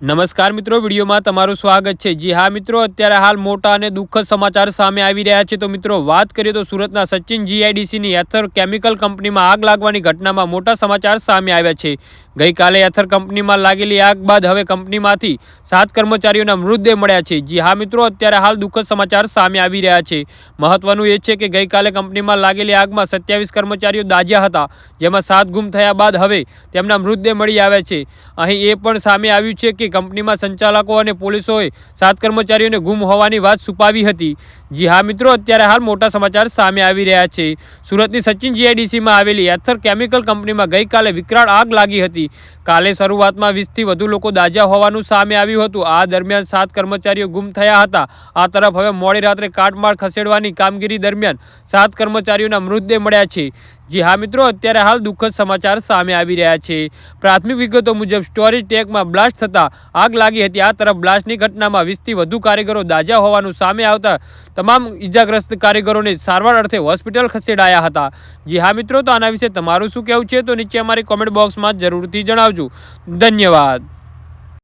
નમસ્કાર મિત્રો, વિડીયોમાં તમારું સ્વાગત છે. જી હા મિત્રો, અત્યારે હાલ મોટા અને દુઃખદ સમાચાર સામે આવી રહ્યા છે. તો મિત્રો, વાત કરીએ તો સુરતના સચિન જીઆઈડીસીની એથર કેમિકલ કંપનીમાં આગ લાગવાની ઘટનામાં મોટા સમાચાર સામે આવ્યા છે. ગઈકાલે એથર કંપનીમાં લાગેલી આગ બાદ હવે કંપનીમાંથી સાત કર્મચારીઓના મૃતદેહ મળ્યા છે. જી હા મિત્રો, અત્યારે હાલ દુઃખદ સમાચાર સામે આવી રહ્યા છે. મહત્વનું એ છે કે ગઈકાલે કંપનીમાં લાગેલી આગમાં સત્યાવીસ કર્મચારીઓ દાજ્યા હતા, જેમાં સાત ગુમ થયા બાદ હવે તેમના મૃતદેહ મળી આવ્યા છે. અહીં એ પણ સામે આવ્યું છે કે કંપનીમાં સંચાલકો અને પોલીસોએ સાત કર્મચારીઓને ગુમ હોવાની વાત છુપાવી હતી. જી હા મિત્રો, અત્યારે હાલ મોટા સમાચાર સામે આવી રહ્યા છે. સુરતની સચિન જીઆઈડીસીમાં આવેલી એથર કેમિકલ કંપનીમાં ગઈકાલે વિકરાળ આગ લાગી હતી. કાલે શરૂઆતમાં વીસથી વધુ લોકો દાજા હોવાનું સામે આવ્યું હતું. આ દરમિયાન સાત કર્મચારીઓ ગુમ થયા હતા. આ તરફ હવે મોડી રાત્રે કાટમાળ ખસેડવાની કામગીરી દરમિયાન સાત કર્મચારીઓના મૃતદેહ મળ્યા છે. જી હા મિત્રો, અત્યારે હાલ દુઃખદ સમાચાર સામે આવી રહ્યા છે. પ્રાથમિક વિગતો મુજબ સ્ટોરેજ ટેકમાં બ્લાસ્ટ થતાં આગ લાગી હતી. આ તરફ બ્લાસ્ટની ઘટનામાં વીસથી વધુ કારીગરો દાજા હોવાનું સામે આવતા તમામ ઈજાગ્રસ્ત કારીગરોને સારવાર અર્થે હોસ્પિટલ ખસેડાયા હતા. જી હા મિત્રો, તો આના વિશે તમારું શું કહેવું છે? તો નીચે અમારી કોમેન્ટ બોક્સમાં જરૂરથી જણાવજો. ધન્યવાદ.